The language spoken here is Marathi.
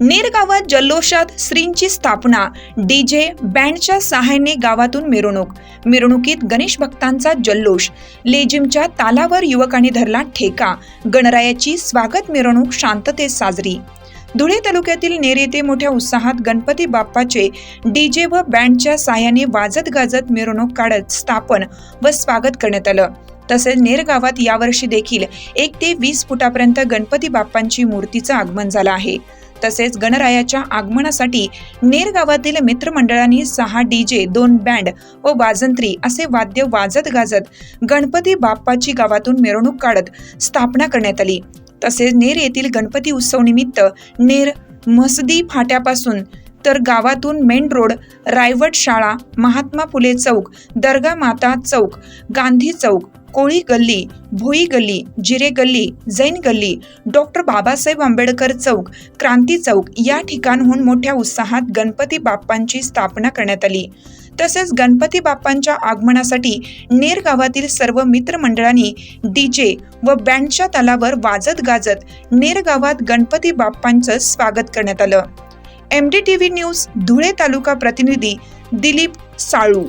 नेर गावात जल्लोषात श्रींची स्थापना. डीजे बँडच्या सहाय्याने गावातून मिरवणूक. मिरवणुकीत गणेश भक्तांचा जल्लोष. लेजिमच्या तालावर युवकांनी धरला ठेका. गणरायाची स्वागत मिरवणूक शांततेत साजरी. धुळे तालुक्यातील नेर येथे मोठ्या उत्साहात गणपती बाप्पाचे डीजे व बँडच्या साह्याने वाजत गाजत मिरवणूक काढत स्थापन व स्वागत करण्यात आलं. तसेच नेर गावात यावर्षी देखील एक ते वीस फुटापर्यंत गणपती बाप्पांची मूर्तीचं आगमन झालं आहे. तसेच गणरायाच्या आगमनासाठी नेर गावातील मित्रमंडळांनी सहा डीजे दोन बँड व वाजंत्री असे वाद्य वाजत गाजत गणपती बाप्पाची गावातून मिरवणूक काढत स्थापना करण्यात आली. तसेच नेर येथील गणपती उत्सव निमित्त नेर मसदी फाट्यापासून तर गावातून मेन रोड रायवट शाळा महात्मा फुले चौक दर्गा माता चौक गांधी चौक कोळी गल्ली भोई गल्ली जिरे गल्ली जैन गल्ली डॉक्टर बाबासाहेब आंबेडकर चौक क्रांती चौक या ठिकाणहून मोठ्या उत्साहात गणपती बाप्पांची स्थापना करण्यात आली. तसेच गणपती बाप्पांच्या आगमनासाठी नेर गावातील सर्व मित्रमंडळांनी डीजे व बँडच्या तालावर वाजत गाजत नेर गावात गणपती बाप्पांचं स्वागत करण्यात आलं. M D T V news Dhule तालुका प्रतिनिधी दिलीप साळू